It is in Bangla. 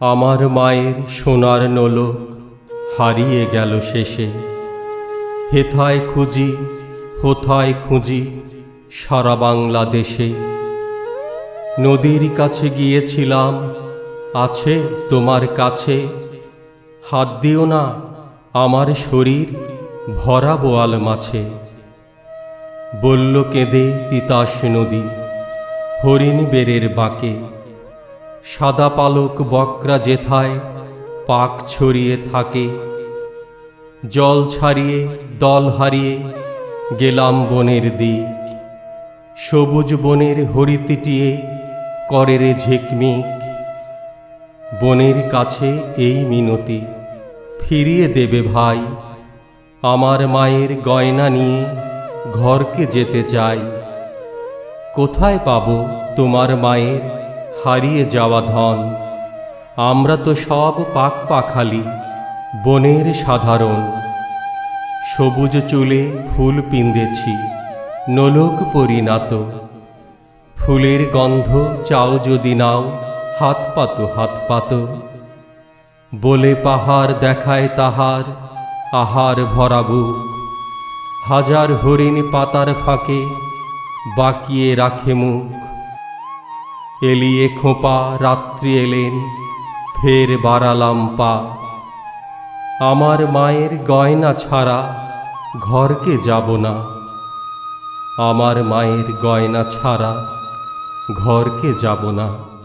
আমার মায়ের সোনার নোলক হারিয়ে গেল শেষে। হেথায় খুঁজি, হোথায় খুঁজি সারা বাংলাদেশে। নদীর কাছে গিয়েছিলাম, আছে তোমার কাছে। হাত দিও না, আমার শরীর ভরা বোয়াল মাছে। বলল কেঁদে তিতাস নদী, হরিণ বেরের বাঁকে। সাদা পালক বকরা যেথায়, পাক ছড়িয়ে থাকে। জল ছাড়িয়ে, দল হারিয়ে গেলাম বনের দিক। সবুজ বনের হরিতিটিয়ে করে রে ঝিকমিক। বনের কাছে এই মিনতি, ফিরিয়ে দেবে ভাই। আমার মায়ের গয়না নিয়ে ঘরকে যেতে চাই। কোথায় পাবো তোমার মায়ের হারিয়ে যাওয়া ধন। আমরা তো সব পাক পাখালি বনের সাধারণ। সবুজ চুলে ফুল পিন্দেছি, নোলক পরিণাত। ফুলের গন্ধ চাও যদি নাও, হাত পাতো হাত পাতো। বলে পাহাড় দেখায় তাহার আহার ভরা বুক। হাজার হরিণ পাতার ফাঁকে বাকিয়ে রাখে মুখ। এলিয়ে খোঁপা, রাত্রি এলেন, ফের বাড়ালাম পা। আমার মায়ের গয়না ছাড়া ঘরকে যাব না। আমার মায়ের গয়না ছাড়া ঘরকে যাব না।